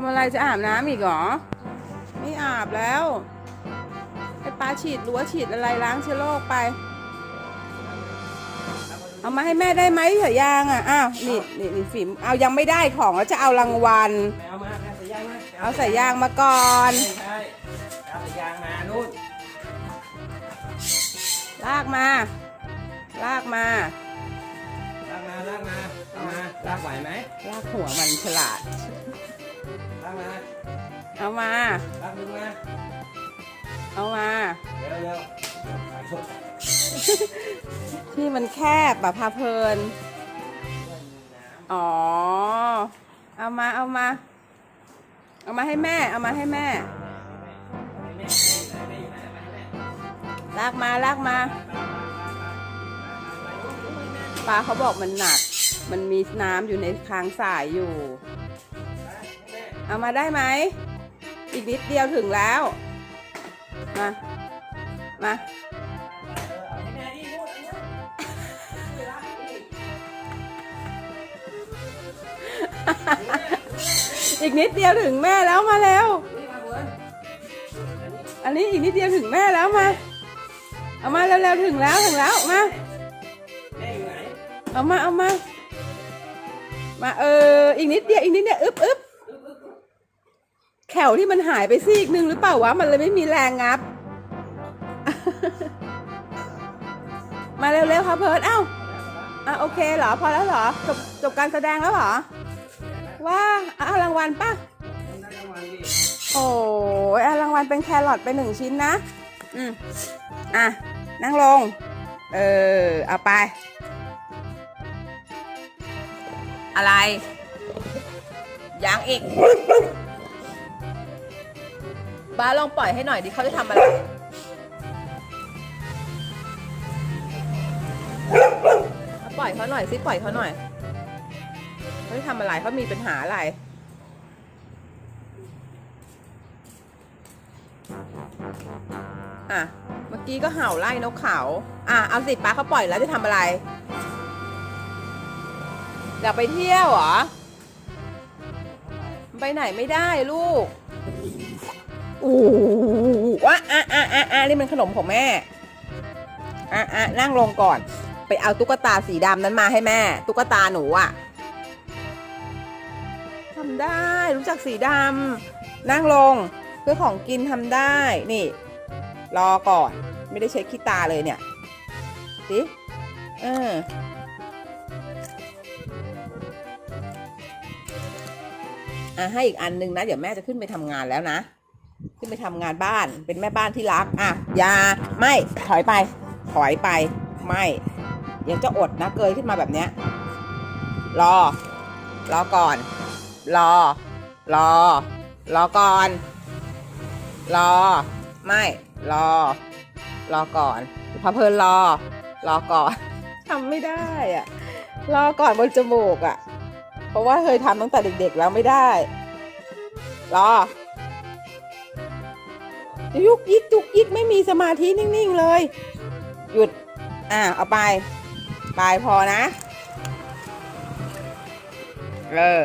ำอะไรจะอาบน้ำอีกเหรอ ไม่อาบแล้วไอ้ปลาฉีดรั้วฉีดอะไรล้างเชื้อโรคไป เอามาให้แม่ได้ไหมเถอะยางอะ อ้าว นี่นี่นี่ฟิล์มเอายังไม่ได้ของแล้วจะเอารางวัลไปเอามาเอาใส่ยางมาเอาใส่ยางมาก่อนใช่ใช่เอาใส่ยางมานู่นลากมา ลากมา ลากมาลากมาเอามาลากไหวไหมลากหัวมันฉลาด ลากมาเอามาลากมึงมาเอามา เร็วเร็วไปสุดที่มันแคบแบบพาเพลิน อ๋อ เอามา เอามา เอามาให้แม่ เอามาให้แม่ ลากมา ลากมา ปลาเขาบอกมันหนัก มันมีน้ำอยู่ในคางสายอยู่ เอามาได้ไหม อีกนิดเดียวถึงแล้ว มา มาอีกนิดเดียวถึงแม่แล้วมาแล้ว อันนี้อีกนิดเดียวถึงแม่แล้วมา เอามาเร็วๆถึงแล้วถึงแล้วมาเอามาเอามา มาเอออีกนิดเดียวอีกนิดเดียวอึ๊บอึ๊บ แขวที่มันหายไปซีกหนึ่งหรือเปล่าวะ มันเลยไม่มีแรงงับ มาเร็วๆค่ะเพิร์ดเอ้าอะโอเคเหรอ พอแล้วเหรอ จบจบการแสดงแล้วเหรอ ว่าอะรางวัลป่ะได้ราโอ้ยเอรางวัลเป็นแครอทไปหนึ่งชิ้นนะ อืมอะ นั่งลง เออ เอาไป อะไร ยังอีก บ้าลองปล่อยให้หน่อยดิเขาจะทำอะไร ปล่อยเขาหน่อยสิปล่อยเขาหน่อยเขาจะทำอะไรเขามีปัญหาอะไรอะเมื่อกี้ก็เห่าไล่นกเขาอะเอาสิป้าเขาปล่อยแล้วจะทำอะไรอยากไปเที่ยวเหรอ ไปไหนไม่ได้ลูก อู้วะอะอะอะอะนี่มันขนมของแม่ อะอะนั่งลงก่อน ไปเอาตุ๊กตาสีดำนั้นมาให้แม่ ตุ๊กตาหนูอะทำได้ รู้จักสีดำนั่งลง เพื่อของกินทำได้ นี่ รอก่อน ไม่ได้เช็คขี้ตาเลยเนี่ยสิเอออะให้อีกอันนึงนะ เดี๋ยวแม่จะขึ้นไปทำงานแล้วนะ ขึ้นไปทำงานบ้านเป็นแม่บ้านที่รักอะอย่าไม่ถอยไป ถอยไป ไม่ยังจะอดนะเกยขึ้นมาแบบเนี้ยรอ รอก่อน รอ รอ รอก่อน รอ ไม่ รอ รอก่อนพะเพลินรอ รอก่อนทำไม่ได้อะรอก่อนบนจมูกอะเพราะว่าเคยทำตั้งแต่เด็กๆแล้วไม่ได้ รอ ยุกยิกจุกยิกไม่มีสมาธินิ่งๆเลย หยุด อะเอาไป ไปพอนะ เออ